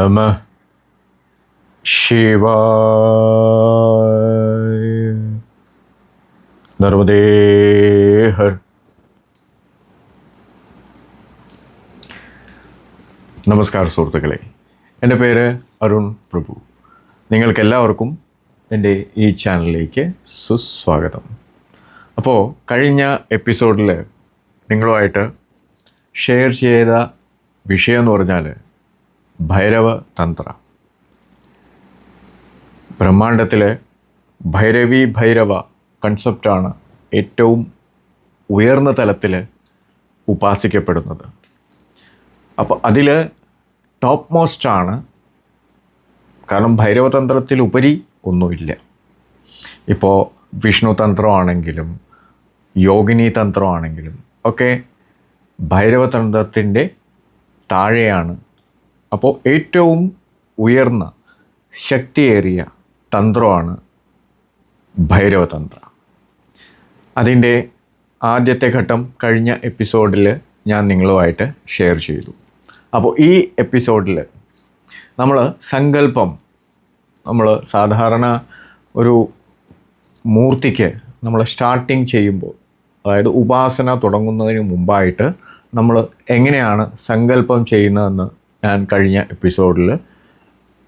നമ ശിവായ നർമ്മദേഹർ നമസ്കാരം സുഹൃത്തുക്കളെ. എന്റെ പേര് അരുൺ പ്രഭു. നിങ്ങൾക്കെല്ലാവർക്കും എന്റെ ഈ ചാനലിലേക്ക് സുസ്വാഗതം. അപ്പോൾ കഴിഞ്ഞ എപ്പിസോഡിൽ നിങ്ങളുമായിട്ട് ഷെയർ ചെയ്ത വിഷയം എന്ന് പറഞ്ഞാൽ ഭൈരവ തന്ത്ര ബ്രഹ്മാണ്ടത്തിലെ ഭൈരവി ഭൈരവ കൺസെപ്റ്റാണ് ഏറ്റവും ഉയർന്ന തലത്തിൽ ഉപാസിക്കപ്പെടുന്നത്. അപ്പോൾ അതിൽ ടോപ്പ് മോസ്റ്റാണ് കാരണം ഭൈരവതന്ത്രത്തിലുപരി ഒന്നുമില്ല. ഇപ്പോൾ വിഷ്ണു തന്ത്രമാണെങ്കിലും യോഗിനി തന്ത്രമാണെങ്കിലും ഒക്കെ ഭൈരവതന്ത്രത്തിന്റെ താഴെയാണ് അപ്പോൾ ഏറ്റവും ഉയർന്ന ശക്തിയേറിയ തന്ത്രമാണ് ഭൈരവതന്ത്ര. അതിന്റെ ആദ്യത്തെ ഘട്ടം കഴിഞ്ഞ എപ്പിസോഡിൽ ഞാൻ നിങ്ങളുമായിട്ട് ഷെയർ ചെയ്തു. അപ്പോൾ ഈ എപ്പിസോഡിൽ നമ്മൾ സങ്കല്പം നമ്മൾ സാധാരണ ഒരു മൂർത്തിക്ക് നമ്മൾ സ്റ്റാർട്ടിങ് ചെയ്യുമ്പോൾ അതായത് ഉപാസന തുടങ്ങുന്നതിന് മുമ്പായിട്ട് നമ്മൾ എങ്ങനെയാണ് സങ്കല്പം ചെയ്യുന്നതെന്ന് ഞാൻ കഴിഞ്ഞ എപ്പിസോഡിൽ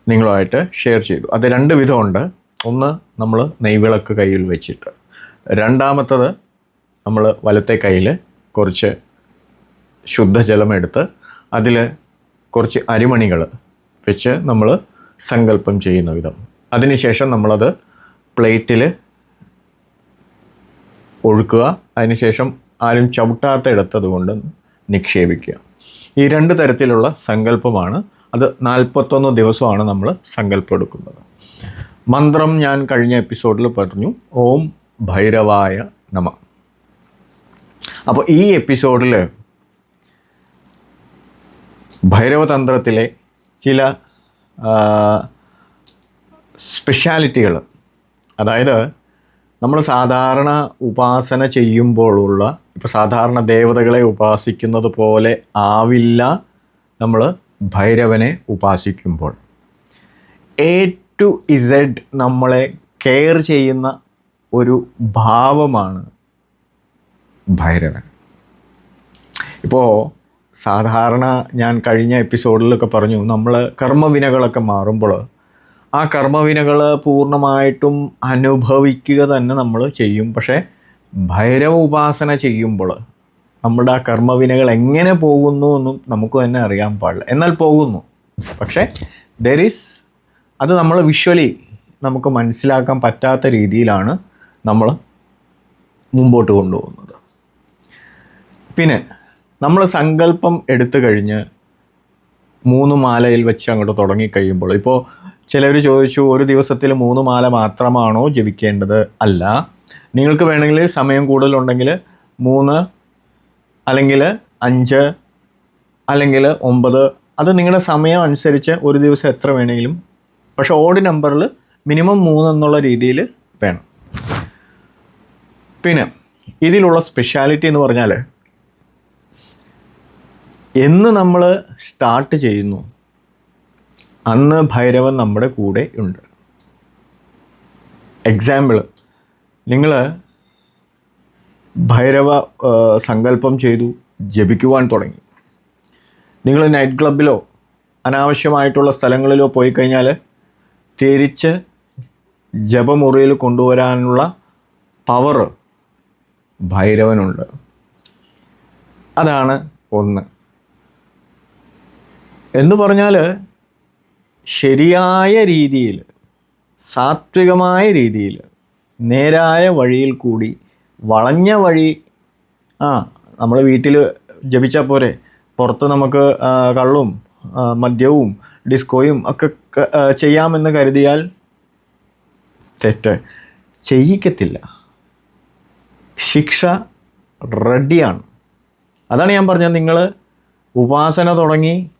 നിങ്ങളുമായിട്ട് ഷെയർ ചെയ്തു. അത് രണ്ട് വിധമുണ്ട്. ഒന്ന് നമ്മൾ നെയ്വിളക്ക് കയ്യിൽ വെച്ചിട്ട്. രണ്ടാമത്തത് നമ്മൾ വലത്തെ കയ്യിൽ കുറച്ച് ശുദ്ധജലമെടുത്ത് അതിൽ കുറച്ച് അരിമണികൾ വെച്ച് നമ്മൾ സങ്കല്പം ചെയ്യുന്ന വിധം. അതിനുശേഷം നമ്മളത് പ്ലേറ്റിൽ ഒഴുക്കുക. അതിനുശേഷം ആരും ചവിട്ടാത്ത ഇടത്തത് കൊണ്ട് നിക്ഷേപിക്കുക. ഈ രണ്ട് തരത്തിലുള്ള സങ്കല്പമാണ്. അത് നാൽപ്പത്തൊന്ന് ദിവസമാണ് നമ്മൾ സങ്കല്പം എടുക്കുന്നത് മന്ത്രം ഞാൻ കഴിഞ്ഞ എപ്പിസോഡിൽ പറഞ്ഞു ഓം ഭൈരവായ നമ. അപ്പോൾ ഈ എപ്പിസോഡിൽ ഭൈരവതന്ത്രത്തിലെ ചില സ്പെഷ്യാലിറ്റികൾ അതായത് നമ്മൾ സാധാരണ ഉപാസന ചെയ്യുമ്പോഴുള്ള ഇപ്പോൾ സാധാരണ ദേവതകളെ ഉപാസിക്കുന്നത് പോലെ ആവില്ല നമ്മൾ ഭൈരവനെ ഉപാസിക്കുമ്പോൾ. എ ടു ഇസഡ് നമ്മളെ കെയർ ചെയ്യുന്ന ഒരു ഭാവമാണ് ഭൈരവൻ. ഇപ്പോൾ സാധാരണ ഞാൻ കഴിഞ്ഞ എപ്പിസോഡിലൊക്കെ പറഞ്ഞു നമ്മൾ കർമ്മവിനകളൊക്കെ മാറുമ്പോൾ ആ കർമ്മവിനകൾ പൂർണമായിട്ടും അനുഭവിക്കുക തന്നെ നമ്മൾ ചെയ്യും. പക്ഷേ ഭൈരവ ഉപാസന ചെയ്യുമ്പോൾ നമ്മുടെ ആ കർമ്മവിനകൾ എങ്ങനെ പോകുന്നു എന്നും നമുക്ക് തന്നെ അറിയാൻ പാടില്ല. എന്നാൽ പോകുന്നു. പക്ഷേ ദർ ഈസ് അത് നമ്മൾ വിഷ്വലി നമുക്ക് മനസ്സിലാക്കാൻ പറ്റാത്ത രീതിയിലാണ് നമ്മൾ മുമ്പോട്ട് കൊണ്ടുപോകുന്നത്. പിന്നെ നമ്മൾ സങ്കല്പം എടുത്തു കഴിഞ്ഞ് മൂന്ന് മാലയിൽ വെച്ച് അങ്ങോട്ട് തുടങ്ങിക്കഴിയുമ്പോൾ ഇപ്പോൾ ചിലർ ചോദിച്ചു ഒരു ദിവസത്തിൽ മൂന്ന് മാല മാത്രമാണോ ജപിക്കേണ്ടത്? അല്ല. നിങ്ങൾക്ക് വേണമെങ്കിൽ സമയം കൂടുതലുണ്ടെങ്കിൽ മൂന്ന് അല്ലെങ്കിൽ അഞ്ച് അല്ലെങ്കിൽ ഒമ്പത്. അത് നിങ്ങളുടെ സമയം അനുസരിച്ച് ഒരു ദിവസം എത്ര വേണമെങ്കിലും. പക്ഷേ ഓഡ് നമ്പറിൽ മിനിമം മൂന്ന് എന്നുള്ള രീതിയിൽ വേണം. പിന്നെ ഇതിലുള്ള സ്പെഷ്യാലിറ്റി എന്ന് പറഞ്ഞാൽ എന്ന് നമ്മൾ സ്റ്റാർട്ട് ചെയ്യുന്നു അന്ന് ഭൈരവൻ നമ്മുടെ കൂടെ ഉണ്ട്. എക്സാമ്പിൾ നിങ്ങൾ ഭൈരവ സങ്കല്പം ചെയ്തു ജപിക്കുവാൻ തുടങ്ങി. നിങ്ങൾ നൈറ്റ് ക്ലബിലോ അനാവശ്യമായിട്ടുള്ള സ്ഥലങ്ങളിലോ പോയി കഴിഞ്ഞാൽ തിരിച്ച് ജപമുറിയിൽ കൊണ്ടുവരാനുള്ള പവർ ഭൈരവനുണ്ട്. അതാണ് ഒന്ന്. എന്ന് പറഞ്ഞാൽ ശരിയായ രീതിയിൽ സാത്വികമായ രീതിയിൽ നേരായ വഴിയിൽ കൂടി വളഞ്ഞ വഴി ആ നമ്മൾ വീട്ടിൽ ജപിച്ചാൽ പോരെ. പുറത്ത് നമുക്ക് കള്ളും മദ്യവും ഡിസ്കോയും ഒക്കെ ചെയ്യാമെന്ന് കരുതിയാൽ തെറ്റ്. ചെയ്യിക്കത്തില്ല. ശിക്ഷ റെഡിയാണ്. അതാണ് ഞാൻ പറഞ്ഞത്. നിങ്ങൾ ഉപാസന തുടങ്ങി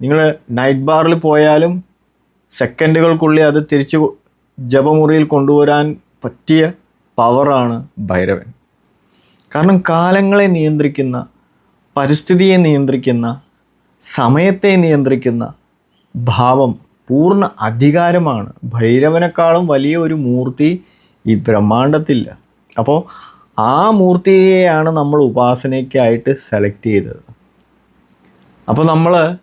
നിങ്ങൾ നൈറ്റ് ബാറിൽ പോയാലും സെക്കൻഡുകൾക്കുള്ളിൽ അത് തിരിച്ച് ജപമുറിയിൽ കൊണ്ടുവരാൻ പറ്റിയ പവറാണ് ഭൈരവൻ. കാരണം കാലങ്ങളെ നിയന്ത്രിക്കുന്ന പരിസ്ഥിതിയെ നിയന്ത്രിക്കുന്ന സമയത്തെ നിയന്ത്രിക്കുന്ന ഭാവം പൂർണ അധികാരമാണ്. ഭൈരവനേക്കാളും വലിയ ഒരു മൂർത്തി ഈ ബ്രഹ്മാണ്ടത്തില്ല. അപ്പോൾ ആ മൂർത്തിയെയാണ് നമ്മൾ ഉപാസനയ്ക്കായിട്ട് സെലക്ട് ചെയ്തത്. അപ്പോൾ നമ്മൾ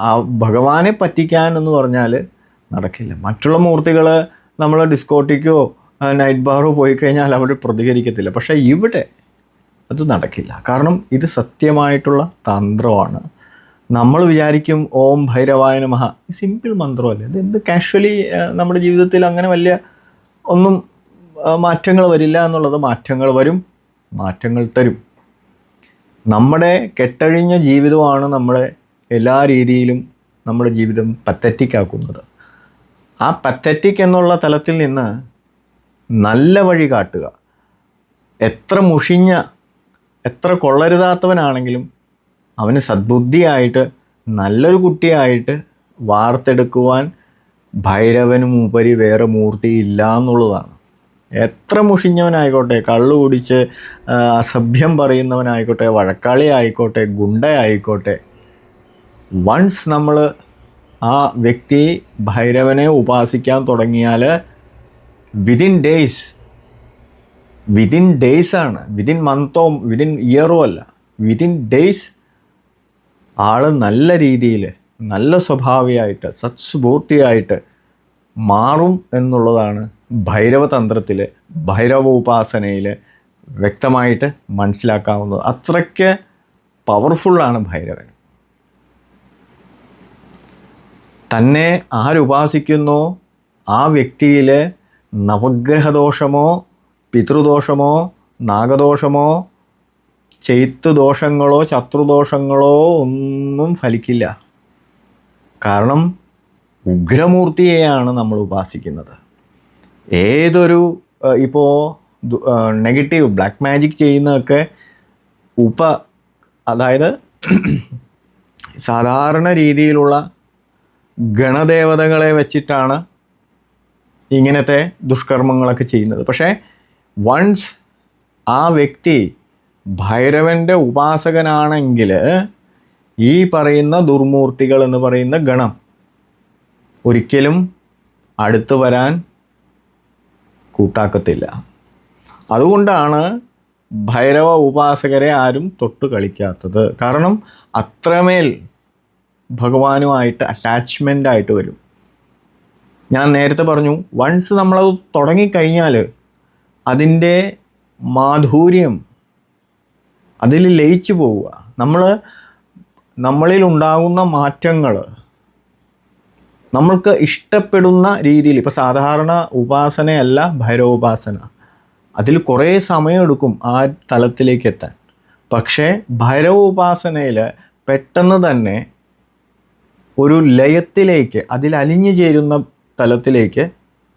ആ ഭഗവാനെ പറ്റിക്കാൻ എന്ന് പറഞ്ഞാൽ നടക്കില്ല. മറ്റുള്ള മൂർത്തികൾ നമ്മൾ ഡിസ്കോട്ടിക്കോ നൈറ്റ് ബാറോ പോയി കഴിഞ്ഞാൽ അവർ പ്രതികരിക്കത്തില്ല. പക്ഷേ ഇവിടെ അത് നടക്കില്ല. കാരണം ഇത് സത്യമായിട്ടുള്ള തന്ത്രമാണ്. നമ്മൾ വിചാരിക്കും ഓം ഭൈരവായ മഹ സിമ്പിൾ മന്ത്രമല്ലേ? ഇത് എന്ത് കാഷ്വലി നമ്മുടെ ജീവിതത്തിൽ അങ്ങനെ വലിയ ഒന്നും മാറ്റങ്ങൾ വരില്ല എന്നുള്ളത് മാറ്റങ്ങൾ വരും മാറ്റങ്ങൾ തരും. നമ്മുടെ കെട്ടഴിഞ്ഞ ജീവിതമാണ് നമ്മളെ എല്ലാ രീതിയിലും നമ്മുടെ ജീവിതം പത്തറ്റിക്കാക്കുന്നത് ആ പത്തറ്റിക് എന്നുള്ള തലത്തിൽ നിന്ന് നല്ല വഴി കാട്ടുക. എത്ര മുഷിഞ്ഞ എത്ര കൊള്ളരുതാത്തവനാണെങ്കിലും അവന് സദ്ബുദ്ധിയായിട്ട് നല്ലൊരു കുട്ടിയായിട്ട് വാർത്തെടുക്കുവാൻ ഭൈരവനും ഉപരി വേറെ മൂർത്തി ഇല്ല എന്നുള്ളതാണ് എത്ര മുഷിഞ്ഞവനായിക്കോട്ടെ കള്ളു കുടിച്ച് അസഭ്യം പറയുന്നവനായിക്കോട്ടെ വഴക്കാളി ആയിക്കോട്ടെ ഗുണ്ടയായിക്കോട്ടെ വൺസ് നമ്മൾ ആ വ്യക്തി ഭൈരവനെ ഉപാസിക്കാൻ തുടങ്ങിയാൽ വിതിൻ ഡേയ്സ് വിതിൻ ഡേയ്സ് ആണ്. വിതിൻ മന്തോ വിതിൻ ഇയറോ അല്ല. വിതിൻ ഡേയ്സ് ആൾ നല്ല രീതിയിൽ നല്ല സ്വഭാവിയായിട്ട് സത്സ്ഫൂർത്തിയായിട്ട് മാറും എന്നുള്ളതാണ് ഭൈരവ തന്ത്രത്തിൽ ഭൈരവ ഉപാസനയിൽ വ്യക്തമായിട്ട് മനസ്സിലാക്കാവുന്നത്. അത്രയ്ക്ക് പവർഫുള്ളാണ് ഭൈരവൻ. തന്നെ ആരുപാസിക്കുന്നോ? ആ വ്യക്തിയിൽ നവഗ്രഹദോഷമോ പിതൃദോഷമോ നാഗദോഷമോ ദോഷങ്ങളോ ശത്രുദോഷങ്ങളോ ഒന്നും ഫലിക്കില്ല. കാരണം ഉഗ്രമൂർത്തിയെയാണ് നമ്മൾ ഉപാസിക്കുന്നത്. ഏതൊരു ഇപ്പോൾ നെഗറ്റീവ് ബ്ലാക്ക് മാജിക് ചെയ്യുന്നതൊക്കെ ഉപ അതായത് സാധാരണ രീതിയിലുള്ള ഗണദേവതകളെ വെച്ചിട്ടാണ് ഇങ്ങനത്തെ ദുഷ്കർമ്മങ്ങളൊക്കെ ചെയ്യുന്നത്. പക്ഷേ വൺസ് ആ വ്യക്തി ഭൈരവന്റെ ഉപാസകനാണെങ്കിൽ ഈ പറയുന്ന ദുർമൂർത്തികൾ എന്ന് പറയുന്ന ഗണം ഒരിക്കലും അടുത്ത് വരാൻ കൂട്ടാക്കത്തില്ല. അതുകൊണ്ടാണ് ഭൈരവ ഉപാസകരെ ആരും തൊട്ട് കളിക്കാത്തത്. കാരണം അത്രമേൽ ഭഗവാനുമായിട്ട് അറ്റാച്ച്മെന്റ് ആയിട്ട് വരും. ഞാൻ നേരത്തെ പറഞ്ഞു വൺസ് നമ്മളത് തുടങ്ങിക്കഴിഞ്ഞാൽ അതിന്റെ മാധുര്യം അതിൽ ലയിച്ചു പോവുക. നമ്മൾ നമ്മളിൽ ഉണ്ടാകുന്ന മാറ്റങ്ങൾ നമ്മൾക്ക് ഇഷ്ടപ്പെടുന്ന രീതിയിൽ ഇപ്പോൾ സാധാരണ ഉപാസനയല്ല ഭൈരവോപാസന. അതിൽ കുറേ സമയമെടുക്കും ആ തലത്തിലേക്ക് എത്താൻ. പക്ഷേ ഭൈരവോപാസനയിൽ പെട്ടെന്ന് തന്നെ ഒരു ലയത്തിലേക്ക് അതിൽ അലിഞ്ഞു ചേരുന്ന തലത്തിലേക്ക്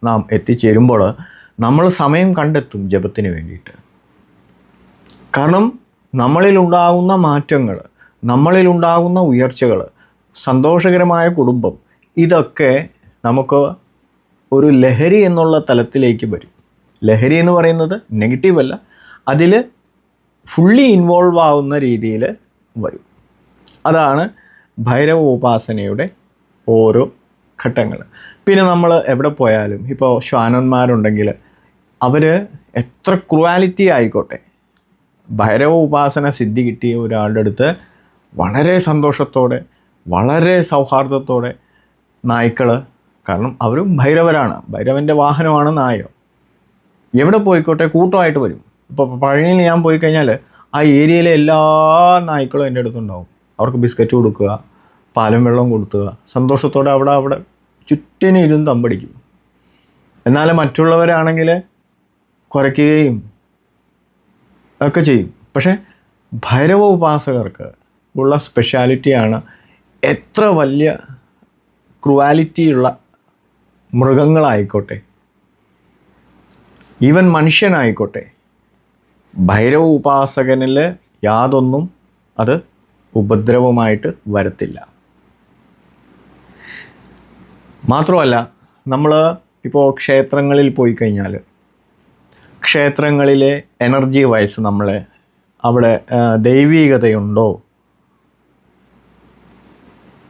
നാം എത്തിച്ചേരുമ്പോൾ നമ്മൾ സമയം കണ്ടെത്തും ജപത്തിന് വേണ്ടിയിട്ട്. കാരണം നമ്മളിലുണ്ടാകുന്ന മാറ്റങ്ങൾ നമ്മളിലുണ്ടാകുന്ന ഉയർച്ചകൾ സന്തോഷകരമായ കുടുംബം ഇതൊക്കെ നമുക്ക് ഒരു ലഹരി എന്നുള്ള തലത്തിലേക്ക് വരും. ലഹരി എന്ന് പറയുന്നത് നെഗറ്റീവ് അല്ല അതിൽ ഫുള്ളി ഇൻവോൾവ് ആവുന്ന രീതിയിൽ വരും. അതാണ് ഭൈരവ ഉപാസനയുടെ ഓരോ ഘട്ടങ്ങൾ പിന്നെ നമ്മൾ എവിടെ പോയാലും ഇപ്പോൾ ശ്വാനന്മാരുണ്ടെങ്കിൽ അവർ എത്ര ക്രുവാലിറ്റി ആയിക്കോട്ടെ. ഭൈരവ ഉപാസന സിദ്ധി കിട്ടിയ ഒരാളുടെ അടുത്ത് വളരെ സന്തോഷത്തോടെ വളരെ സൗഹാർദ്ദത്തോടെ നായ്ക്കൾ കാരണം അവരും ഭൈരവരാണ്. ഭൈരവന്റെ വാഹനമാണ് നായ എവിടെ പോയിക്കോട്ടെ കൂട്ടമായിട്ട് വരും. ഇപ്പോൾ പഴനിയിൽ ഞാൻ പോയി കഴിഞ്ഞാൽ ആ ഏരിയയിലെ എല്ലാ നായ്ക്കളും എന്റെ അടുത്തുണ്ടാവും. അവർക്ക് ബിസ്ക്കറ്റ് കൊടുക്കുക പാലും വെള്ളം കൊടുത്തുക. സന്തോഷത്തോടെ അവിടെ അവിടെ ചുറ്റിനും ഇരുന്ന് തമ്പടിക്കും. എന്നാൽ മറ്റുള്ളവരാണെങ്കിൽ കുറയ്ക്കുകയും ഒക്കെ ചെയ്യും. പക്ഷേ ഭൈരവ ഉപാസകർക്ക് ഉള്ള സ്പെഷ്യാലിറ്റിയാണ് എത്ര വലിയ ക്രുവാലിറ്റിയുള്ള മൃഗങ്ങളായിക്കോട്ടെ. ഈവൻ മനുഷ്യനായിക്കോട്ടെ. ഭൈരവ ഉപാസകനിൽ യാതൊന്നും അത് ഉപദ്രവമായിട്ട് വരത്തില്ല. മാത്രമല്ല നമ്മൾ ഇപ്പോൾ ക്ഷേത്രങ്ങളിൽ പോയി കഴിഞ്ഞാൽ ക്ഷേത്രങ്ങളിലെ എനർജി വൈസ് നമ്മളെ അവിടെ ദൈവീകതയുണ്ടോ?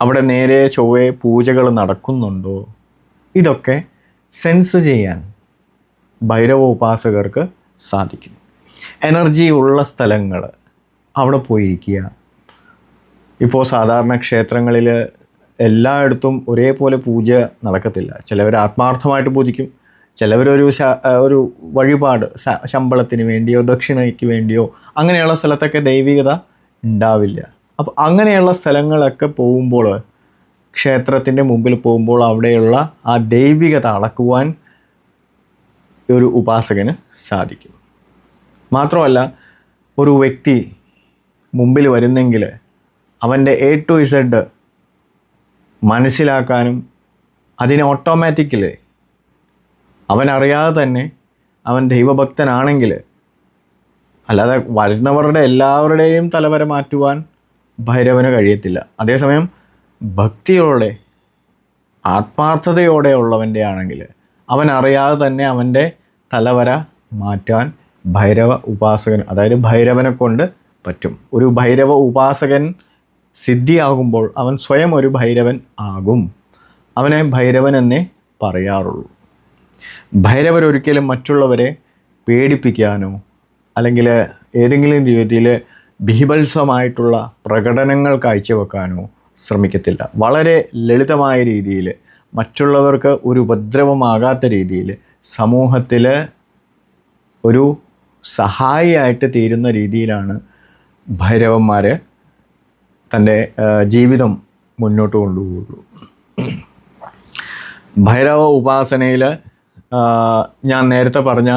അവിടെ നേരെ ചൊവ്വേ പൂജകൾ നടക്കുന്നുണ്ടോ? ഇതൊക്കെ സെൻസ് ചെയ്യാൻ ഭൈരവ ഉപാസകർക്ക് സാധിക്കും. എനർജി ഉള്ള സ്ഥലങ്ങൾ അവിടെ പോയിരിക്കുക. ഇപ്പോൾ സാധാരണ ക്ഷേത്രങ്ങളിൽ എല്ലായിടത്തും ഒരേപോലെ പൂജ നടക്കത്തില്ല. ചിലവർ ആത്മാർത്ഥമായിട്ട് പൂജിക്കും. ചിലവരൊരു ഒരു വഴിപാട് ശമ്പളത്തിന് വേണ്ടിയോ ദക്ഷിണയ്ക്ക് വേണ്ടിയോ അങ്ങനെയുള്ള സ്ഥലത്തൊക്കെ ദൈവികത ഉണ്ടാവില്ല. അപ്പോൾ അങ്ങനെയുള്ള സ്ഥലങ്ങളൊക്കെ പോകുമ്പോൾ ക്ഷേത്രത്തിന്റെ മുമ്പിൽ പോകുമ്പോൾ അവിടെയുള്ള ആ ദൈവികത അളക്കുവാൻ ഒരു ഉപാസകന് സാധിക്കും. മാത്രമല്ല ഒരു വ്യക്തി മുമ്പിൽ വരുന്നെങ്കിൽ അവന്റെ എ ടു ഇസഡ് മനസ്സിലാക്കാനും അതിനെ ഓട്ടോമാറ്റിക്കലി അവൻ അറിയാതെ തന്നെ അവൻ ദൈവഭക്തനാണെങ്കിൽ അല്ലാതെ വരുന്നവരുടെ എല്ലാവരുടെയും തലവര മാറ്റുവാൻ ഭൈരവന് കഴിയത്തില്ല. അതേസമയം ഭക്തിയോടെ ആത്മാർത്ഥതയോടെ ഉള്ളവന്റെ ആണെങ്കിൽ അവൻ അറിയാതെ തന്നെ അവന്റെ തലവര മാറ്റാൻ ഭൈരവ ഉപാസകൻ അതായത് ഭൈരവനെ കൊണ്ട് പറ്റും. ഒരു ഭൈരവ ഉപാസകൻ സിദ്ധിയാകുമ്പോൾ അവൻ സ്വയം ഒരു ഭൈരവൻ ആകും. അവനെ ഭൈരവൻ എന്നേ പറയാറുള്ളൂ. ഭൈരവർ ഒരിക്കലും മറ്റുള്ളവരെ പേടിപ്പിക്കാനോ അല്ലെങ്കിൽ ഏതെങ്കിലും രീതിയിൽ ബീഭത്സമായിട്ടുള്ള പ്രകടനങ്ങൾ കാഴ്ചവെക്കാനോ ശ്രമിക്കത്തില്ല. വളരെ ലളിതമായ രീതിയിൽ മറ്റുള്ളവർക്ക് ഒരു ഉപദ്രവമാകാത്ത രീതിയിൽ സമൂഹത്തിൽ ഒരു സഹായിയായിട്ട് തീരുന്ന രീതിയിലാണ് ഭൈരവന്മാർ തന്റെ ജീവിതം മുന്നോട്ട് കൊണ്ടുപോകുള്ളൂ. ഭൈരവ ഉപാസനയിൽ ഞാൻ നേരത്തെ പറഞ്ഞ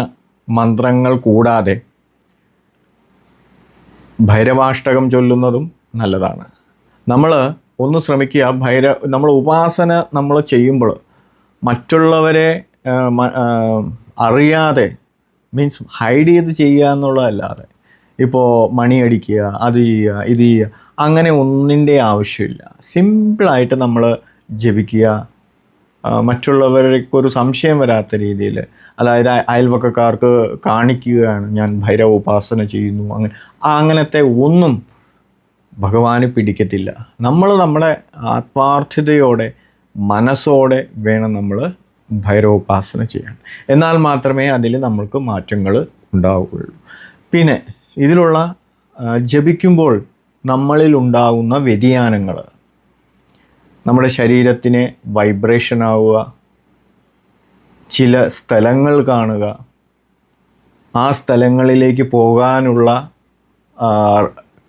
മന്ത്രങ്ങൾ കൂടാതെ ഭൈരവാഷ്ടകം ചൊല്ലുന്നതും നല്ലതാണ്. നമ്മൾ ഒന്ന് ശ്രമിക്കുക ഭൈര നമ്മൾ ഉപാസന നമ്മൾ ചെയ്യുമ്പോൾ മറ്റുള്ളവരെ അറിയാതെ മീൻസ് ഹൈഡ് ചെയ്ത് ചെയ്യുക എന്നുള്ളതല്ലാതെ ഇപ്പോൾ മണിയടിക്കുക അത് ചെയ്യുക ഇത് ചെയ്യുക അങ്ങനെ ഒന്നിന്റെ ആവശ്യമില്ല. സിമ്പിളായിട്ട് നമ്മൾ ജപിക്കുക. മറ്റുള്ളവർക്കൊരു സംശയം വരാത്ത രീതിയിൽ അതായത് അയൽവക്കക്കാർക്ക് കാണിക്കുകയാണ് ഞാൻ ഭൈരവ ഉപാസന ചെയ്യുന്നു. അങ്ങനെ അങ്ങനത്തെ ഒന്നും ഭഗവാന് പിടിക്കത്തില്ല. നമ്മൾ നമ്മുടെ ആത്മാർത്ഥതയോടെ മനസ്സോടെ വേണം നമ്മൾ ഭൈരവോപാസന ചെയ്യാൻ. എന്നാൽ മാത്രമേ അതിൽ നമ്മൾക്ക് മാറ്റങ്ങൾ ഉണ്ടാവുകയുള്ളൂ. പിന്നെ ഇതിലുള്ള ജപിക്കുമ്പോൾ നമ്മളിൽ ഉണ്ടാകുന്ന വ്യതിയാനങ്ങൾ. നമ്മുടെ ശരീരത്തിന് വൈബ്രേഷൻ ആവുക ചില സ്ഥലങ്ങൾ കാണുക ആ സ്ഥലങ്ങളിലേക്ക് പോകാനുള്ള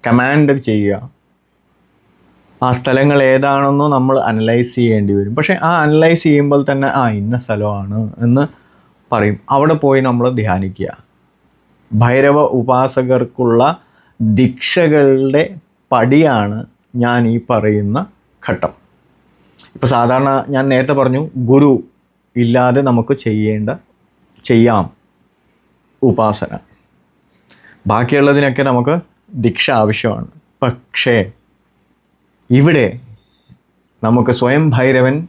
കമാൻഡ് ചെയ്യുക. ആ സ്ഥലങ്ങൾ ഏതാണെന്നോ നമ്മൾ അനലൈസ് ചെയ്യേണ്ടി വരും. പക്ഷേ ആ അനലൈസ് ചെയ്യുമ്പോൾ തന്നെ ആ ഇന്ന സ്ഥലമാണ് എന്ന് പറയും. അവിടെ പോയി നമ്മൾ ധ്യാനിക്കുക. ഭൈരവ ഉപാസകർക്കുള്ള ദീക്ഷകളുടെ പടിയാണ് ഞാൻ ഈ പറയുന്ന ഘട്ടം. ഇപ്പോൾ സാധാരണ ഞാൻ നേരത്തെ പറഞ്ഞു ഗുരു ഇല്ലാതെ നമുക്ക് ചെയ്യേണ്ട ചെയ്യാം ഉപാസന. ബാക്കിയുള്ളതിനൊക്കെ നമുക്ക് ദീക്ഷ ആവശ്യമാണ്. പക്ഷേ ഇവിടെ നമുക്ക് സ്വയം ഭൈരവൻ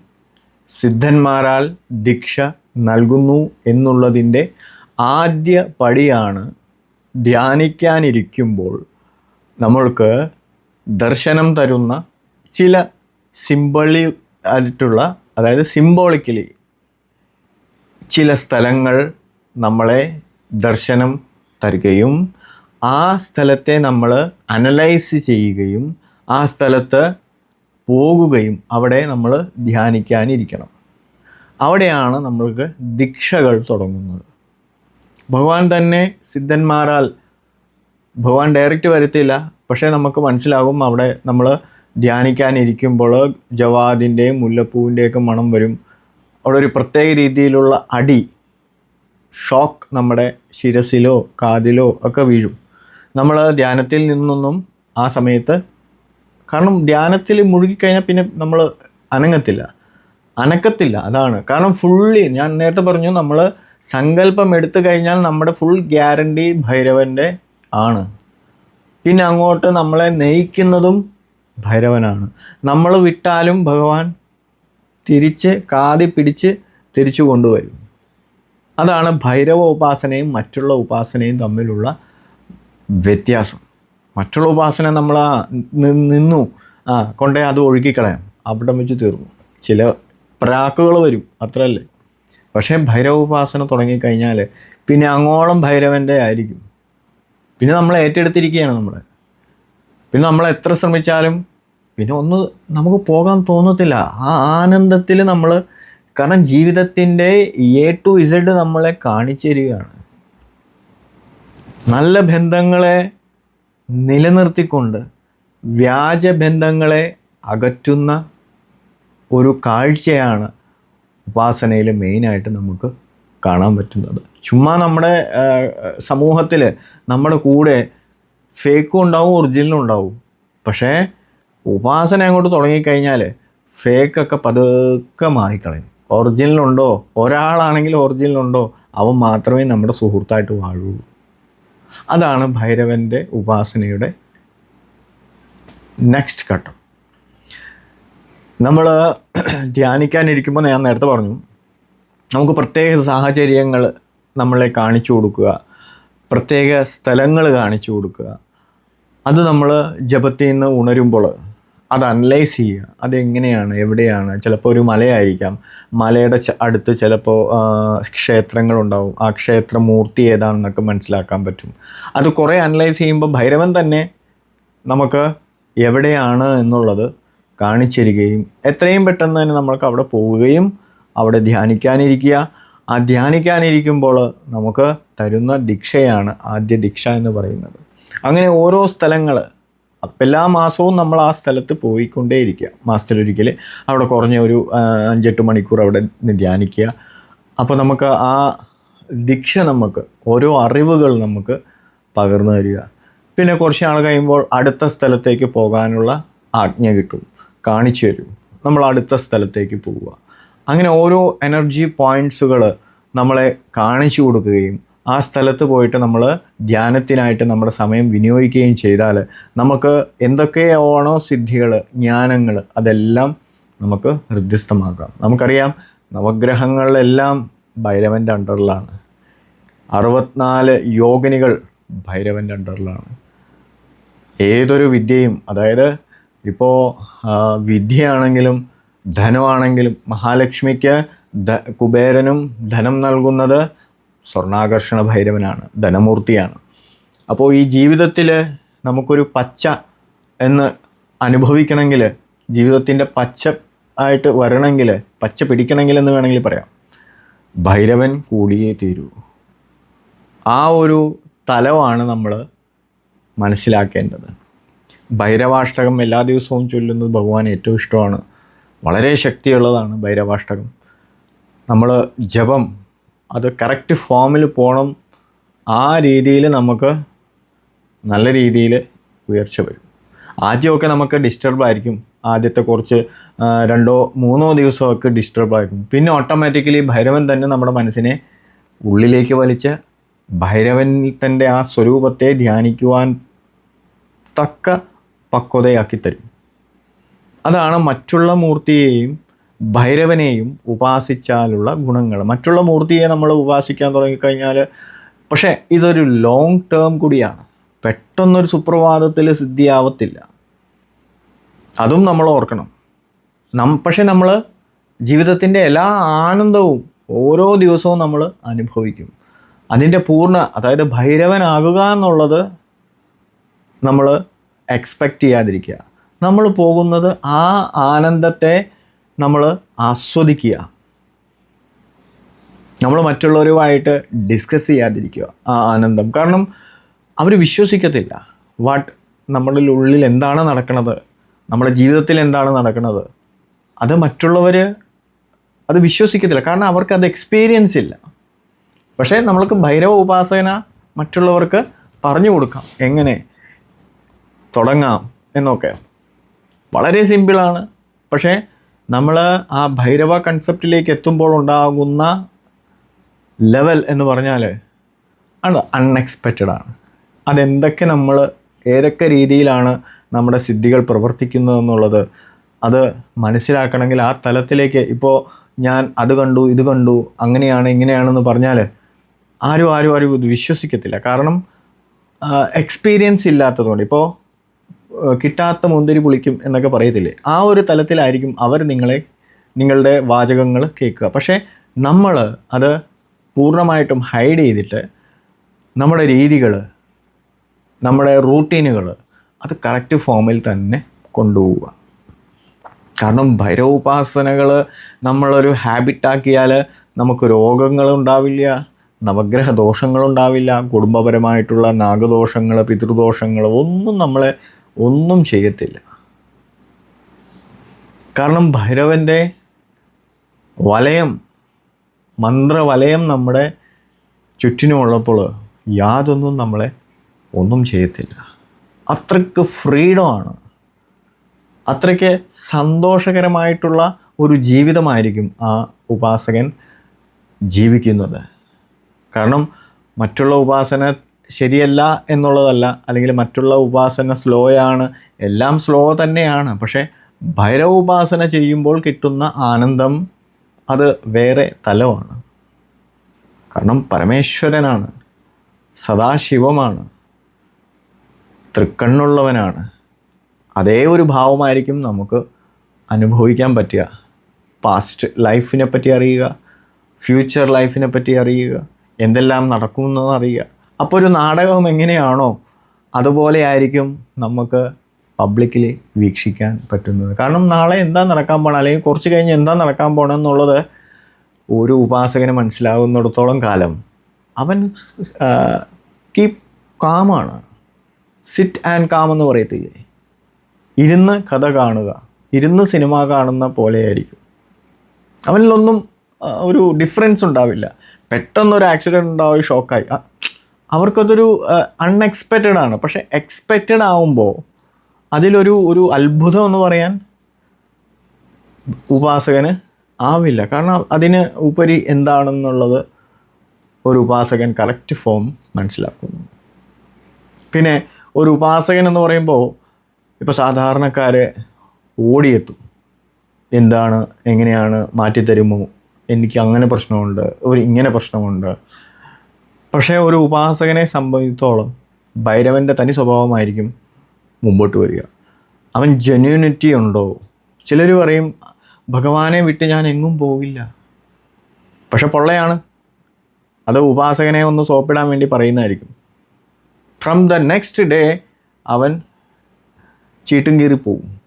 സിദ്ധന്മാരാൽ ദീക്ഷ നൽകുന്നു എന്നുള്ളതിന്റെ ആദ്യ പടിയാണ് ധ്യാനിക്കാനിരിക്കുമ്പോൾ നമ്മൾക്ക് ദർശനം തരുന്ന ചില സിംബളി ആയിട്ടുള്ള അതായത് സിംബോളിക്കലി ചില സ്ഥലങ്ങൾ നമ്മളെ ദർശനം തരികയും ആ സ്ഥലത്തെ നമ്മൾ അനലൈസ് ചെയ്യുകയും ആ സ്ഥലത്ത് പോകുകയും അവിടെ നമ്മൾ ധ്യാനിക്കാനിരിക്കണം. അവിടെയാണ് നമ്മൾക്ക് ദീക്ഷകൾ തുടങ്ങുന്നത്. ഭഗവാൻ തന്നെ സിദ്ധന്മാരാൽ ഭഗവാൻ ഡയറക്റ്റ് വരത്തില്ല പക്ഷേ നമുക്ക് മനസ്സിലാകും അവിടെ നമ്മൾ ധ്യാനിക്കാനിരിക്കുമ്പോൾ ജവാദിന്റെയും മുല്ലപ്പൂവിന്റെയൊക്കെ മണം വരും. അവിടെ ഒരു പ്രത്യേക രീതിയിലുള്ള അടി ഷോക്ക് നമ്മുടെ ശിരസിലോ കാതിലോ ഒക്കെ വീഴും. നമ്മൾ ധ്യാനത്തിൽ നിന്നൊന്നും ആ സമയത്ത് കാരണം ധ്യാനത്തിൽ മുഴുകിക്കഴിഞ്ഞാൽ പിന്നെ നമ്മൾ അനങ്ങത്തില്ല. അനക്കത്തില്ല അതാണ്. കാരണം ഫുള്ളി ഞാൻ നേരത്തെ പറഞ്ഞു നമ്മൾ സങ്കല്പം എടുത്തു കഴിഞ്ഞാൽ നമ്മുടെ ഫുൾ ഗ്യാരണ്ടി ഭൈരവന്റെ ആണ്. പിന്നെ അങ്ങോട്ട് നമ്മളെ നയിക്കുന്നതും ഭൈരവനാണ്. നമ്മൾ വിട്ടാലും ഭഗവാൻ തിരിച്ച് കാതി പിടിച്ച് തിരിച്ചു കൊണ്ടുവരും. അതാണ് ഭൈരവ ഉപാസനയും മറ്റുള്ള ഉപാസനയും തമ്മിലുള്ള വ്യത്യാസം. മറ്റുള്ള ഉപാസന നമ്മൾ നിന്നു. ആ കൊണ്ടേ അത് ഒഴുകിക്കളയാം. അവിടെ വെച്ച് തീർന്നു. ചില പ്രാക്കുകൾ വരും. അത്രയല്ലേ. പക്ഷേ ഭൈരവ ഉപാസന തുടങ്ങിക്കഴിഞ്ഞാൽ പിന്നെ അങ്ങോളം ഭൈരവന്റെ ആയിരിക്കും. പിന്നെ നമ്മൾ ഏറ്റെടുത്തിരിക്കുകയാണ് നമ്മൾ പിന്നെ നമ്മൾ എത്ര ശ്രമിച്ചാലും പിന്നെ ഒന്ന് നമുക്ക് പോകാൻ തോന്നത്തില്ല. ആ ആനന്ദത്തിൽ നമ്മൾ കാരണം ജീവിതത്തിന്റെ എ ടു ഇസഡ് നമ്മളെ കാണിച്ചു തരികയാണ്. നല്ല ബന്ധങ്ങളെ നിലനിർത്തിക്കൊണ്ട് വ്യാജ ബന്ധങ്ങളെ അകറ്റുന്ന ഒരു കാഴ്ചയാണ് ഉപാസനയിൽ മെയിനായിട്ട് നമുക്ക് കാണാൻ പറ്റുന്നത്. ചുമ്മാ നമ്മുടെ സമൂഹത്തിൽ നമ്മുടെ കൂടെ ഫേക്കും ഉണ്ടാവും ഒറിജിനലും ഉണ്ടാവും. പക്ഷേ ഉപാസന അങ്ങോട്ട് തുടങ്ങിക്കഴിഞ്ഞാൽ ഫേക്കൊക്കെ പതുക്കെ മാറിക്കളയും. ഒറിജിനലുണ്ടോ ഒരാളാണെങ്കിൽ ഒറിജിനലുണ്ടോ അവൻ മാത്രമേ നമ്മുടെ സുഹൃത്തായിട്ട് വാഴുള്ളൂ. അതാണ് ഭൈരവന്റെ ഉപാസനയുടെ നെക്സ്റ്റ് ഘട്ടം. നമ്മൾ ധ്യാനിക്കാനിരിക്കുമ്പോൾ ഞാൻ നേരത്തെ പറഞ്ഞു നമുക്ക് പ്രത്യേക സാഹചര്യങ്ങൾ നമ്മളെ കാണിച്ചു കൊടുക്കുക. പ്രത്യേക സ്ഥലങ്ങൾ കാണിച്ചു കൊടുക്കുക. അത് നമ്മൾ ജപത്തിൽ നിന്ന് ഉണരുമ്പോൾ അത് അനലൈസ് ചെയ്യുക. അതെങ്ങനെയാണ്? എവിടെയാണ്? ചിലപ്പോൾ ഒരു മലയായിരിക്കാം. മലയുടെ അടുത്ത് ചിലപ്പോൾ ക്ഷേത്രങ്ങളുണ്ടാവും ആ ക്ഷേത്ര മൂർത്തി ഏതാണെന്നൊക്കെ മനസ്സിലാക്കാൻ പറ്റും. അത് കുറേ അനലൈസ് ചെയ്യുമ്പോൾ ഭൈരവൻ തന്നെ നമുക്ക് എവിടെയാണ് എന്നുള്ളത് കാണിച്ചിരിക്കുകയും എത്രയും പെട്ടെന്ന് തന്നെ നമ്മൾക്ക് അവിടെ പോവുകയും അവിടെ ധ്യാനിക്കാനിരിക്കുക. ആ ധ്യാനിക്കാനിരിക്കുമ്പോൾ നമുക്ക് തരുന്ന ദീക്ഷയാണ് ആദ്യ ദീക്ഷ എന്ന് പറയുന്നത്. അങ്ങനെ ഓരോ സ്ഥലങ്ങൾ എല്ലാ മാസവും നമ്മൾ ആ സ്ഥലത്ത് പോയിക്കൊണ്ടേയിരിക്കുക. മാസത്തിലൊരിക്കൽ അവിടെ കുറഞ്ഞ ഒരു അഞ്ചെട്ട് മണിക്കൂർ അവിടെ ധ്യാനിക്കുക. അപ്പോൾ നമുക്ക് ആ ദീക്ഷ നമുക്ക് ഓരോ അറിവുകൾ നമുക്ക് പകർന്നു തരിക. പിന്നെ കുറച്ച് നാൾ കഴിയുമ്പോൾ അടുത്ത സ്ഥലത്തേക്ക് പോകാനുള്ള ആജ്ഞ കിട്ടും കാണിച്ചു തരും. നമ്മൾ അടുത്ത സ്ഥലത്തേക്ക് പോവുക. അങ്ങനെ ഓരോ എനർജി പോയിന്റ്സുകൾ നമ്മളെ കാണിച്ചു കൊടുക്കുകയും ആ സ്ഥലത്ത് പോയിട്ട് നമ്മൾ ധ്യാനത്തിനായിട്ട് നമ്മുടെ സമയം വിനിയോഗിക്കുകയും ചെയ്താൽ നമുക്ക് എന്തൊക്കെയാണോ സിദ്ധികൾ ജ്ഞാനങ്ങൾ അതെല്ലാം നമുക്ക് ഹൃദ്യസ്ഥമാക്കാം. നമുക്കറിയാം നവഗ്രഹങ്ങളിലെല്ലാം ഭൈരവന്റെ അണ്ടറിലാണ് അറുപത്തിനാല് യോഗിനികൾ ഭൈരവന്റെ അണ്ടറിലാണ് ഏതൊരു വിദ്യയും അതായത് ഇപ്പോൾ വിദ്യയാണെങ്കിലും ധനമാണെങ്കിലും മഹാലക്ഷ്മിക്ക് ധ കുബേരനും ധനം നൽകുന്നത് സ്വർണാകർഷണ ഭൈരവനാണ് ധനമൂർത്തിയാണ്. അപ്പോൾ ഈ ജീവിതത്തിൽ നമുക്കൊരു പച്ച എന്ന് അനുഭവിക്കണമെങ്കിൽ ജീവിതത്തിന്റെ പച്ച ആയിട്ട് വരണമെങ്കിൽ പച്ച പിടിക്കണമെങ്കിൽ എന്ന് വേണമെങ്കിൽ പറയാം. ഭൈരവൻ കൂടിയേ തീരൂ. ആ ഒരു തലമാണ് നമ്മൾ മനസ്സിലാക്കേണ്ടത്. ഭൈരവാഷ്ടകം എല്ലാ ദിവസവും ചൊല്ലുന്നത് ഭഗവാൻ ഏറ്റവും ഇഷ്ടമാണ്. വളരെ ശക്തിയുള്ളതാണ് ഭൈരവാഷ്ടകം. നമ്മൾ ജപം അത് കറക്റ്റ് ഫോമിൽ പോകണം ആ രീതിയിൽ നമുക്ക് നല്ല രീതിയിൽ ഉയർച്ച വരും. ആദ്യമൊക്കെ നമുക്ക് ഡിസ്റ്റർബായിരിക്കും ആദ്യത്തെ കുറച്ച് രണ്ടോ മൂന്നോ ദിവസമൊക്കെ ഡിസ്റ്റർബായിരിക്കും പിന്നെ ഓട്ടോമാറ്റിക്കലി ഭൈരവൻ തന്നെ നമ്മുടെ മനസ്സിനെ ഉള്ളിലേക്ക് വലിച്ച് ഭൈരവൻ തന്റെ ആ സ്വരൂപത്തെ ധ്യാനിക്കുവാൻ തക്ക പക്വതയാക്കി തരും. അതാണ് മറ്റുള്ള മൂർത്തിയെയും ഭൈരവനെയും ഉപാസിച്ചാലുള്ള ഗുണങ്ങൾ. മറ്റുള്ള മൂർത്തിയെ നമ്മൾ ഉപാസിക്കാൻ തുടങ്ങിക്കഴിഞ്ഞാൽ പക്ഷേ ഇതൊരു ലോങ് ടേം കൂടിയാണ്. പെട്ടെന്നൊരു സുപ്രഭാതത്തിൽ സിദ്ധിയാവത്തില്ല. അതും നമ്മൾ ഓർക്കണം. നം പക്ഷേ നമ്മൾ ജീവിതത്തിന്റെ എല്ലാ ആനന്ദവും ഓരോ ദിവസവും നമ്മൾ അനുഭവിക്കും. അതിന്റെ പൂർണ അതായത് ഭൈരവനാകുക എന്നുള്ളത് നമ്മൾ എക്സ്പെക്റ്റ് ചെയ്യാതിരിക്കുക. നമ്മൾ പോകുന്നത് ആ ആനന്ദത്തെ നമ്മൾ ആസ്വദിക്കുക. നമ്മൾ മറ്റുള്ളവരുമായിട്ട് ഡിസ്കസ് ചെയ്യാതിരിക്കുക ആ ആനന്ദം. കാരണം അവർ വിശ്വസിക്കത്തില്ല. വാട്ട് നമ്മളിൽ ഉള്ളിൽ എന്താണ് നടക്കുന്നത് നമ്മുടെ ജീവിതത്തിൽ എന്താണ് നടക്കുന്നത് അത് മറ്റുള്ളവർ അത് വിശ്വസിക്കത്തില്ല. കാരണം അവർക്ക് അത് എക്സ്പീരിയൻസ് ഇല്ല. പക്ഷേ നമ്മൾക്ക് ഭൈരവ ഉപാസന മറ്റുള്ളവർക്ക് പറഞ്ഞു കൊടുക്കാം. എങ്ങനെ? തുടങ്ങാം എന്നൊക്കെ. വളരെ സിമ്പിളാണ്. പക്ഷേ നമ്മൾ ആ ഭൈരവ കൺസെപ്റ്റിലേക്ക് എത്തുമ്പോൾ ഉണ്ടാകുന്ന ലെവൽ എന്ന് പറഞ്ഞാൽ അത് അൺഎക്സ്പെക്റ്റഡ് ആണ്. അതെന്തൊക്കെ നമ്മൾ ഏതൊക്കെ രീതിയിലാണ് നമ്മുടെ സിദ്ധികൾ പ്രവർത്തിക്കുന്നതെന്നുള്ളത് അത് മനസ്സിലാക്കണമെങ്കിൽ ആ തലത്തിലേക്ക് ഇപ്പോൾ ഞാൻ അത് കണ്ടു ഇത് കണ്ടു അങ്ങനെയാണ് ഇങ്ങനെയാണെന്ന് പറഞ്ഞാൽ ആരും ആരും ആരും ഇത് വിശ്വസിക്കത്തില്ല. കാരണം എക്സ്പീരിയൻസ് ഇല്ലാത്തതുകൊണ്ട്. ഇപ്പോൾ കിട്ടാത്ത മുന്തിരി പുളിക്കും എന്നൊക്കെ പറയത്തില്ലേ? ആ ഒരു തലത്തിലായിരിക്കും അവർ നിങ്ങളെ നിങ്ങളുടെ വാചകങ്ങൾ കേൾക്കുക. പക്ഷേ നമ്മൾ അത് പൂർണമായിട്ടും ഹൈഡ് ചെയ്തിട്ട് നമ്മുടെ രീതികൾ നമ്മുടെ റൂട്ടീനുകൾ അത് കറക്റ്റ് ഫോമിൽ തന്നെ കൊണ്ടുപോവുക. കാരണം ഭൈരവോപാസനകൾ നമ്മളൊരു ഹാബിറ്റാക്കിയാൽ നമുക്ക് രോഗങ്ങൾ ഉണ്ടാവില്ല നവഗ്രഹ ദോഷങ്ങളുണ്ടാവില്ല കുടുംബപരമായിട്ടുള്ള നാഗദോഷങ്ങൾ പിതൃദോഷങ്ങൾ ഒന്നും നമ്മളെ ഒന്നും ചെയ്യത്തില്ല. കാരണം ഭൈരവന്റെ വലയം മന്ത്രവലയം നമ്മുടെ ചുറ്റിനുമുള്ളപ്പോൾ യാതൊന്നും നമ്മളെ ഒന്നും ചെയ്യത്തില്ല. അത്രയ്ക്ക് ആണ് അത്രയ്ക്ക് സന്തോഷകരമായിട്ടുള്ള ഒരു ജീവിതമായിരിക്കും ആ ഉപാസകൻ ജീവിക്കുന്നത്. കാരണം മറ്റുള്ള ഉപാസന ശരിയല്ല എന്നുള്ളതല്ല അല്ലെങ്കിൽ മറ്റുള്ള ഉപാസന സ്ലോ ആണ് എല്ലാം സ്ലോ തന്നെയാണ്. പക്ഷേ ഭൈരവ ഉപാസന ചെയ്യുമ്പോൾ കിട്ടുന്ന ആനന്ദം അത് വേറെ തലമാണ്. കാരണം പരമേശ്വരനാണ് സദാശിവമാണ് തൃക്കണ്ണുള്ളവനാണ്. അതേ ഒരു ഭാവമായിരിക്കും നമുക്ക് അനുഭവിക്കാൻ പറ്റുക. പാസ്റ്റ് ലൈഫിനെ പറ്റി അറിയുക ഫ്യൂച്ചർ ലൈഫിനെ പറ്റി അറിയുക എന്തെല്ലാം നടക്കുമെന്നത് അറിയുക. അപ്പോൾ ഒരു നാടകം എങ്ങനെയാണോ അതുപോലെ ആയിരിക്കും നമുക്ക് പബ്ലിക്കിൽ വീക്ഷിക്കാൻ പറ്റുന്നത്. കാരണം നാളെ എന്താ നടക്കാൻ പോകണം അല്ലെങ്കിൽ കുറച്ച് കഴിഞ്ഞ് എന്താ നടക്കാൻ പോകണം എന്നുള്ളത് ഒരു ഉപാസകന് മനസ്സിലാകുന്നിടത്തോളം കാലം അവൻ കീപ് കാമാണ് സിറ്റ് ആൻഡ് കാം എന്ന് പറയത്തില്ലേ? ഇരുന്ന് കഥ കാണുക ഇരുന്ന് സിനിമ കാണുന്ന പോലെയായിരിക്കും അവനിലൊന്നും ഒരു ഡിഫറൻസ് ഉണ്ടാവില്ല. പെട്ടെന്നൊരു ആക്സിഡന്റ് ഉണ്ടാവും ഷോക്കായി അവർക്കതൊരു അൺഎക്സ്പെക്റ്റഡ് ആണ്. പക്ഷെ എക്സ്പെക്റ്റഡ് ആവുമ്പോൾ അതിലൊരു ഒരു അത്ഭുതം എന്ന് പറയാൻ ഉപാസകന് ആവില്ല. കാരണം അതിന് ഉപരി എന്താണെന്നുള്ളത് ഒരു ഉപാസകൻ കറക്റ്റ് ഫോം മനസ്സിലാക്കുന്നു. പിന്നെ ഒരു ഉപാസകൻ എന്ന് പറയുമ്പോൾ ഇപ്പോൾ സാധാരണക്കാരെ ഓടിയെത്തും. എന്താണ് എങ്ങനെയാണ് മാറ്റിത്തരുമോ? എനിക്ക് അങ്ങനെ പ്രശ്നമുണ്ട് ഒരു ഇങ്ങനെ പ്രശ്നമുണ്ട്. പക്ഷേ ഒരു ഉപാസകനെ സംബന്ധിച്ചോളം ഭൈരവന്റെ തനി സ്വഭാവമായിരിക്കും മുമ്പോട്ട് വരിക. അവൻ ജെന്യൂനിറ്റി ഉണ്ടോ? ചിലർ പറയും ഭഗവാനെ വിട്ട് ഞാൻ എങ്ങും പോകില്ല പക്ഷെ പൊള്ളയാണ്. അത് ഉപാസകനെ ഒന്ന് സോപ്പിടാൻ വേണ്ടി പറയുന്നതായിരിക്കും. ഫ്രം ദ നെക്സ്റ്റ് ഡേ അവൻ ചീട്ടും കീറി പോവും.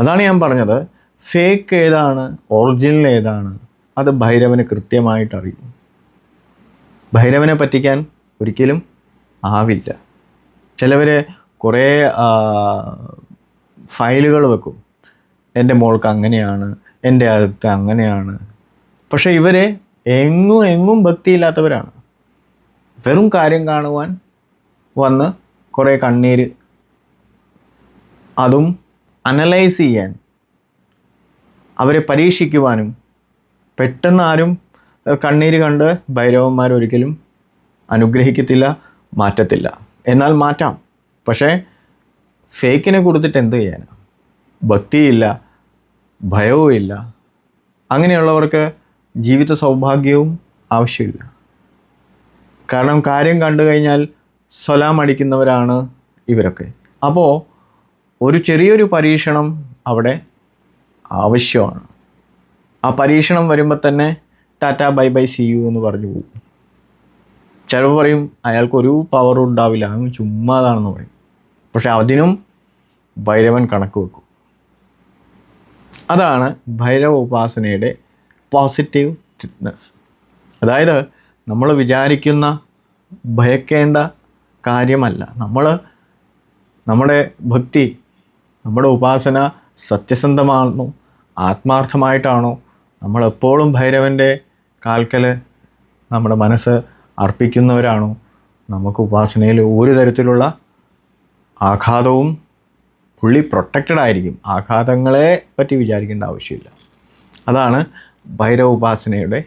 അതാണ് ഞാൻ പറഞ്ഞത്. ഫേക്ക് ഏതാണ്? ഒറിജിനൽ ഏതാണ്? അത് ഭൈരവന് കൃത്യമായിട്ട് അറിയും ഭൈരവനെ പറ്റിക്കാൻ ഒരിക്കലും ആവില്ല. ചിലവർ കുറേ ഫയലുകൾ വെക്കും. എന്റെ മോൾക്ക് അങ്ങനെയാണ് എന്റെ അടുത്ത് അങ്ങനെയാണ്. പക്ഷേ ഇവർ എങ്ങും എങ്ങും ഭക്തിയില്ലാത്തവരാണ്. വെറും കാര്യം കാണുവാൻ വന്ന് കുറേ കണ്ണീര് അതും അനലൈസ് ചെയ്യാൻ അവരെ പരീക്ഷിക്കുവാനും പെട്ടെന്ന് ആരും കണ്ണീര് കണ്ട് ഭൈരവന്മാർ ഒരിക്കലും അനുഗ്രഹിക്കത്തില്ല മാറ്റത്തില്ല. എന്നാൽ മാറ്റാം. പക്ഷേ ഫേക്കിനെ കൊടുത്തിട്ട് എന്ത് ചെയ്യാനാണ് ഭക്തിയില്ല ഭയവും ഇല്ല അങ്ങനെയുള്ളവർക്ക് ജീവിത സൗഭാഗ്യവും ആവശ്യമില്ല. കാരണം കാര്യം കണ്ടു കഴിഞ്ഞാൽ സ്വലാം അടിക്കുന്നവരാണ് ഇവരൊക്കെ. അപ്പോൾ ഒരു ചെറിയൊരു പരീക്ഷണം അവിടെ ആവശ്യമാണ്. ആ പരീക്ഷണം വരുമ്പോൾ തന്നെ Tata bye bye see you എന്ന് പറഞ്ഞു പോകും. ചിലപ്പോൾ പറയും അയാൾക്കൊരു പവറും ഉണ്ടാവില്ല. അവൻ ചുമ്മാതാണെന്ന് പറയും. പക്ഷെ അതിനും ഭൈരവൻ കണക്ക് വെക്കും. അതാണ് ഭൈരവ ഉപാസനയുടെ പോസിറ്റീവ് ഫിറ്റ്നസ് അതായത് നമ്മൾ വിചാരിക്കുന്ന ഭയക്കേണ്ട കാര്യമല്ല. നമ്മൾ നമ്മുടെ ഭക്തി നമ്മുടെ ഉപാസന സത്യസന്ധമാണോ ആത്മാർത്ഥമായിട്ടാണോ നമ്മളെപ്പോഴും ഭൈരവന്റെ കാൽക്കൽ നമ്മുടെ മനസ്സ് അർപ്പിക്കുന്നവരാണോ. നമുക്ക് ഉപാസനയിൽ ഒരു തരത്തിലുള്ള ആഘാതവും പുള്ളി പ്രൊട്ടക്റ്റഡ് ആയിരിക്കും. ആഘാതങ്ങളെ പറ്റി വിചാരിക്കേണ്ട ആവശ്യമില്ല. അതാണ് ഭൈരവ ഉപാസനയുടെ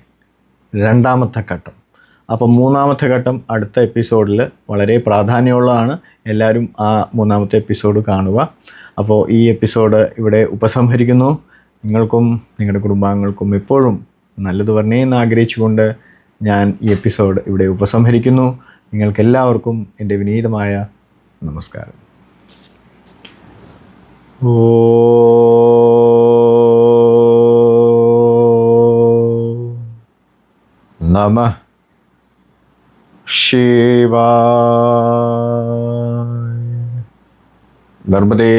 രണ്ടാമത്തെ ഘട്ടം. അപ്പം മൂന്നാമത്തെ ഘട്ടം അടുത്ത എപ്പിസോഡിൽ വളരെ പ്രാധാന്യമുള്ളതാണ്. എല്ലാവരും ആ മൂന്നാമത്തെ എപ്പിസോഡ് കാണുക. അപ്പോൾ ഈ എപ്പിസോഡ് ഇവിടെ ഉപസംഹരിക്കുന്നു. നിങ്ങൾക്കും നിങ്ങളുടെ കുടുംബാംഗങ്ങൾക്കും എപ്പോഴും നല്ലത് പറഞ്ഞേ എന്ന് ആഗ്രഹിച്ചുകൊണ്ട് ഞാൻ ഈ എപ്പിസോഡ് ഇവിടെ ഉപസംഹരിക്കുന്നു. നിങ്ങൾക്കെല്ലാവർക്കും എന്റെ വിനീതമായ നമസ്കാരം. ഓ നമ ശിവാ നർമ്മദേ